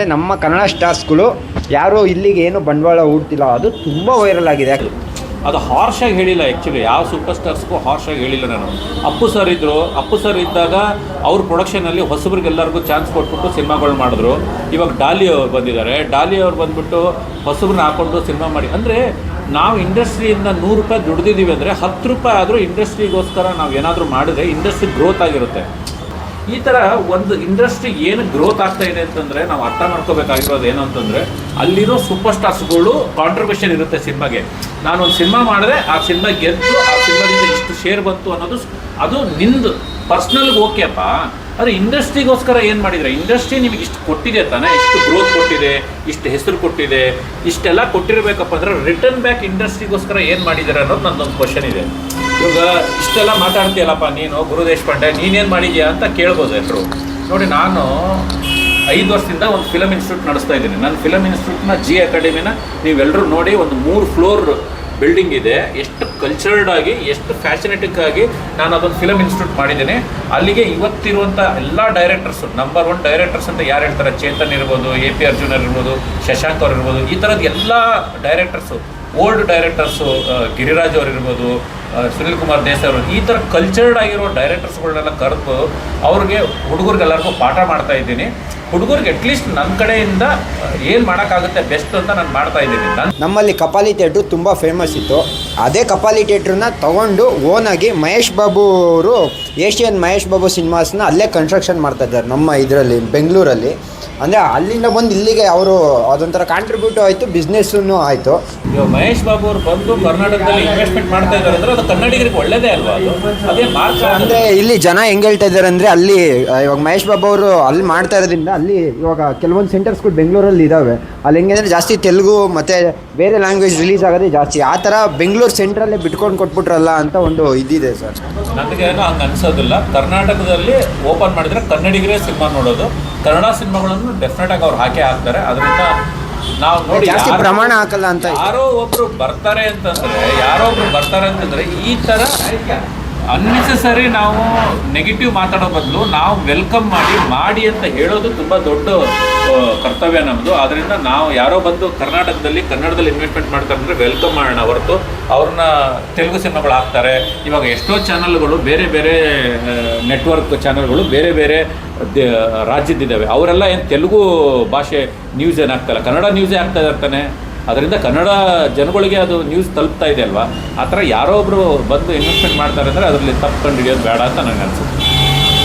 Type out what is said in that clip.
ನಮ್ಮ ಕನ್ನಡ ಸ್ಟಾರ್ಸ್ಗಳು ಯಾರು ಇಲ್ಲಿಗೆ ಏನು ಬಂಡವಾಳ ಹೂಡ್ತಿಲ್ಲ, ಅದು ತುಂಬ ವೈರಲ್ ಆಗಿದೆ. ಅದು ಹಾರ್ಶಾಗಿ ಹೇಳಿಲ್ಲ ಆ್ಯಕ್ಚುಲಿ ಯಾವ ಸೂಪರ್ ಸ್ಟಾರ್ಸ್ಗೂ ಆಗಿ ಹೇಳಿಲ್ಲ ನಾನು. ಅಪ್ಪು ಸರ್ ಇದ್ದರು ಅಪ್ಪು ಸರ್ ಇದ್ದಾಗ ಅವ್ರ ಪ್ರೊಡಕ್ಷನಲ್ಲಿ ಹೊಸಬ್ರಿಗೆಲ್ಲರಿಗೂ ಚಾನ್ಸ್ ಕೊಟ್ಬಿಟ್ಟು ಸಿನಿಮಾಗಳು ಮಾಡಿದ್ರು. ಇವಾಗ ಡಾಲಿ ಅವ್ರು ಬಂದಿದ್ದಾರೆ. ಡಾಲಿ ಅವ್ರು ಬಂದ್ಬಿಟ್ಟು ಹೊಸಬ್ರನ್ನ ಹಾಕೊಂಡು ಸಿನಿಮಾ ಮಾಡಿ. ಅಂದರೆ ನಾವು ಇಂಡಸ್ಟ್ರಿಯಿಂದ ನೂರು ರೂಪಾಯಿ ದುಡ್ದಿದ್ದೀವಿ ಅಂದರೆ ಹತ್ತು ರೂಪಾಯಿ ಆದರೂ ಇಂಡಸ್ಟ್ರಿಗೋಸ್ಕರ ನಾವು ಏನಾದರೂ ಮಾಡಿದ್ರೆ ಇಂಡಸ್ಟ್ರಿ ಗ್ರೋತ್ ಆಗಿರುತ್ತೆ. ಈ ಥರ ಒಂದು ಇಂಡಸ್ಟ್ರಿ ಏನು ಗ್ರೋತ್ ಆಗ್ತಾ ಇದೆ ಅಂತಂದರೆ ನಾವು ಅರ್ಥ ಮಾಡ್ಕೋಬೇಕಾಗಿರೋದು ಏನು ಅಂತಂದರೆ ಅಲ್ಲಿರೋ ಸೂಪರ್ ಸ್ಟಾರ್ಸ್ಗಳು ಕಾಂಟ್ರಿಬ್ಯೂಷನ್ ಇರುತ್ತೆ ಸಿನಿಮಾಗೆ. ನಾನು ಒಂದು ಸಿನಿಮಾ ಮಾಡಿದ್ರೆ ಆ ಸಿನಿಮಾ ಗೆದ್ದು, ಆ ಸಿನಿಮಾದಿಂದ ಇಷ್ಟು ಶೇರ್ ಬಂತು ಅನ್ನೋದು ಅದು ನಿಂದು. ಪರ್ಸ್ನಲ್ಗೆ ಓಕೆಪ್ಪ ಆದರೆ ಇಂಡಸ್ಟ್ರಿಗೋಸ್ಕರ ಏನು ಮಾಡಿದರೆ, ಇಂಡಸ್ಟ್ರಿ ನಿಮಗೆ ಇಷ್ಟು ಕೊಟ್ಟಿದೆ ತಾನೇ, ಇಷ್ಟು ಗ್ರೋತ್ ಕೊಟ್ಟಿದೆ, ಇಷ್ಟು ಹೆಸರು ಕೊಟ್ಟಿದೆ, ಇಷ್ಟೆಲ್ಲ ಕೊಟ್ಟಿರಬೇಕಪ್ಪ ಅಂದರೆ ರಿಟರ್ನ್ ಬ್ಯಾಕ್ ಇಂಡಸ್ಟ್ರಿಗೋಸ್ಕರ ಏನು ಮಾಡಿದ್ದಾರೆ ಅನ್ನೋದು ನನ್ನೊಂದು ಕ್ವಶನ್ ಇದೆ. ಇವಾಗ ಇಷ್ಟೆಲ್ಲ ಮಾತಾಡ್ತೀಯಲ್ಲಪ್ಪ ನೀನು, ಗುರು ದೇಶಪಾಂಡೆ, ನೀನೇನು ಮಾಡಿದ್ಯಾ ಅಂತ ಕೇಳ್ಬೋದು ಎಲ್ಲರು ನೋಡಿ, ನಾನು ಐದು ವರ್ಷದಿಂದ ಒಂದು ಫಿಲಮ್ ಇನ್ಸ್ಟಿಟ್ಯೂಟ್ ನಡೆಸ್ತಾ ಇದ್ದೀನಿ. ನನ್ನ ಫಿಲಮ್ ಇನ್ಸ್ಟಿಟ್ಯೂಟ್ನ ಜಿ ಅಕಾಡೆಮಿನ ನೀವೆಲ್ಲರೂ ನೋಡಿ ಒಂದು ಮೂರು ಫ್ಲೋರ್ ಬಿಲ್ಡಿಂಗ್ ಇದೆ. ಎಷ್ಟು ಕಲ್ಚರ್ಡ್ ಆಗಿ, ಎಷ್ಟು ಫ್ಯಾಷನೇಟಿಕ್ ಆಗಿ ನಾನು ಅದೊಂದು ಫಿಲಮ್ ಇನ್ಸ್ಟಿಟ್ಯೂಟ್ ಮಾಡಿದ್ದೀನಿ. ಅಲ್ಲಿಗೆ ಇವತ್ತಿರುವಂಥ ಎಲ್ಲ ಡೈರೆಕ್ಟರ್ಸು ನಂಬರ್ ಒನ್ ಡೈರೆಕ್ಟರ್ಸ್ ಅಂತ ಯಾರು ಹೇಳ್ತಾರೆ? ಚೇತನ್ ಇರ್ಬೋದು ಎ ಪಿ ಅರ್ಜುನ್ ಇರ್ಬೋದು, ಶಶಾಂಕ್ ಅವ್ರು ಇರ್ಬೋದು, ಈ ಥರದ ಎಲ್ಲ ಡೈರೆಕ್ಟರ್ಸು ಓಲ್ಡ್ ಡೈರೆಕ್ಟರ್ಸು ಗಿರಿರಾಜ್ ಅವ್ರು ಇರ್ಬೋದು ಸುನಿಲ್ ಕುಮಾರ್ ದೇಸಾಯಿ ಅವರು, ಈ ಥರ ಕಲ್ಚರ್ಡ್ ಆಗಿರೋ ಡೈರೆಕ್ಟರ್ಸ್ಗಳನ್ನೆಲ್ಲ ಕರೆದು ಅವ್ರಿಗೆ ಹುಡುಗರಿಗೆಲ್ಲರಿಗೂ ಪಾಠ ಮಾಡ್ತಾ ಇದ್ದೀನಿ. ಹುಡುಗರಿಗೆ ಅಟ್ಲೀಸ್ಟ್ ನನ್ನ ಕಡೆಯಿಂದ ಏನು ಮಾಡೋಕ್ಕಾಗುತ್ತೆ ಬೆಸ್ಟ್ ಅಂತ ನಾನು ಮಾಡ್ತಾ ಇದ್ದೀನಿ. ನಮ್ಮಲ್ಲಿ ಕಪಾಲಿ ಥಿಯೇಟ್ರು ತುಂಬ ಫೇಮಸ್ ಇತ್ತು. ಅದೇ ಕಪಾಲಿ ಥಿಯೇಟ್ರನ್ನ ತಗೊಂಡು ಓನಾಗಿ ಮಹೇಶ್ ಬಾಬು ಅವರು ಏಷ್ಯನ್ ಮಹೇಶ್ ಬಾಬು ಸಿನಿಮಾಸ್ನ ಅಲ್ಲೇ ಕನ್ಸ್ಟ್ರಕ್ಷನ್ ಮಾಡ್ತಾ ಇದ್ದಾರೆ ನಮ್ಮ ಇದರಲ್ಲಿ ಬೆಂಗಳೂರಲ್ಲಿ. ಅಂದರೆ ಅಲ್ಲಿಂದ ಬಂದು ಇಲ್ಲಿಗೆ ಅವರು ಅದೊಂಥರ ಕಾಂಟ್ರಿಬ್ಯೂಟ್ ಆಯಿತು ಬಿಸ್ನೆಸ್ಸೂ ಆಯಿತು. ಮಹೇಶ್ ಬಾಬು ಅವರು ಬಂದು ಕರ್ನಾಟಕದಲ್ಲಿ ಇನ್ವೆಸ್ಟ್ಮೆಂಟ್ ಮಾಡ್ತಾ ಇದ್ದಾರೆ ಅಂದರೆ ಅದು ಕನ್ನಡಿಗರಿಗೆ ಒಳ್ಳೇದೇ ಅಲ್ವಾ ಅದು? ಅಂದರೆ ಇಲ್ಲಿ ಜನ ಹೆಂಗೆ ಹೇಳ್ತಾ ಇದ್ದಾರೆ ಅಂದರೆ ಅಲ್ಲಿ ಇವಾಗ ಮಹೇಶ್ ಬಾಬು ಅವರು ಅಲ್ಲಿ ಮಾಡ್ತಾ ಇರೋದ್ರಿಂದ ಅಲ್ಲಿ ಇವಾಗ ಕೆಲವೊಂದು ಸೆಂಟರ್ಸ್ಗಳು ಬೆಂಗಳೂರಲ್ಲಿ ಇದ್ದಾವೆ ಅಲ್ಲಿ ಹೆಂಗೆ ಅಂದರೆ ಜಾಸ್ತಿ ತೆಲುಗು ಮತ್ತು ಬೇರೆ ಲ್ಯಾಂಗ್ವೇಜ್ ರಿಲೀಸ್ ಆಗೋದೇ ಜಾಸ್ತಿ. ಆ ಥರ ಬೆಂಗಳೂರು ಸೆಂಟ್ರಲ್ಲೇ ಬಿಟ್ಕೊಂಡು ಕೊಟ್ಬಿಟ್ರಲ್ಲ ಅಂತ ಒಂದು ಇದಿದೆ ಸರ್. ನನಗೇನು ಹಂಗೆ ಅನ್ಸೋದಿಲ್ಲ. ಕರ್ನಾಟಕದಲ್ಲಿ ಓಪನ್ ಮಾಡಿದರೆ ಕನ್ನಡಿಗರೇ ಸಿನಿಮಾ ನೋಡೋದು. ಕನ್ನಡ ಸಿನಿಮಾಗಳನ್ನು ಡೆಫಿನೆಟ್ ಆಗಿ ಅವ್ರು ಹಾಕೇ ಹಾಕ್ತಾರೆ. ಅದರಿಂದ ನಾವು ನೋಡಿ ಜಾಸ್ತಿ ಯಾರು- ಪ್ರಮಾಣ ಹಾಕಲ್ಲ ಅಂತ ಯಾರೋ ಒಬ್ರು ಬರ್ತಾರೆ ಅಂತಂದ್ರೆ ಯಾರೋ ಒಬ್ರು ಬರ್ತಾರೆ ಅಂತಂದ್ರೆ ಈ ತರ ಅನ್ನೆಸೆಸರಿ ನಾವು ನೆಗೆಟಿವ್ ಮಾತಾಡೋ ಬದಲು ನಾವು ವೆಲ್ಕಮ್ ಮಾಡಿ ಮಾಡಿ ಅಂತ ಹೇಳೋದು ತುಂಬ ದೊಡ್ಡ ಕರ್ತವ್ಯ ನಮ್ಮದು ಆದ್ದರಿಂದ ನಾವು ಯಾರೋ ಬಂದು ಕರ್ನಾಟಕದಲ್ಲಿ, ಕನ್ನಡದಲ್ಲಿ ಇನ್ವೆಸ್ಟ್ಮೆಂಟ್ ಮಾಡ್ತಾರೆ ಅಂದರೆ ವೆಲ್ಕಮ್ ಮಾಡೋಣ ಹೊರತು ಅವ್ರನ್ನ ತೆಲುಗು ಸಿನಿಮಾಗಳು ಹಾಕ್ತಾರೆ. ಇವಾಗ ಎಷ್ಟೋ ಚಾನಲ್ಗಳು ಬೇರೆ ಬೇರೆ ನೆಟ್ವರ್ಕ್ ಚಾನಲ್ಗಳು ಬೇರೆ ಬೇರೆ ರಾಜ್ಯದ್ದಿದ್ದಾವೆ. ಅವರೆಲ್ಲ ಏನು ತೆಲುಗು ಭಾಷೆ ನ್ಯೂಸ್ ಏನು ಕನ್ನಡ ನ್ಯೂಸೇ ಆಗ್ತಾ ಇರ್ತಾನೆ ಅದರಿಂದ ಕನ್ನಡ ಜನಗಳಿಗೆ ಅದು ನ್ಯೂಸ್ ತಲುಪ್ತಾ ಇದೆ ಅಲ್ವಾ? ಆ ಥರ ಯಾರೋ ಒಬ್ಬರು ಬಂದು ಇನ್ವೆಸ್ಟ್ಮೆಂಟ್ ಮಾಡ್ತಾರೆ ಅಂದರೆ ಅದರಲ್ಲಿ ತಪ್ಪು ಕಂಡು ಹಿಡಿಯೋದು ಬೇಡ ಅಂತ ನನಗೆ ಅನ್ಸುತ್ತೆ.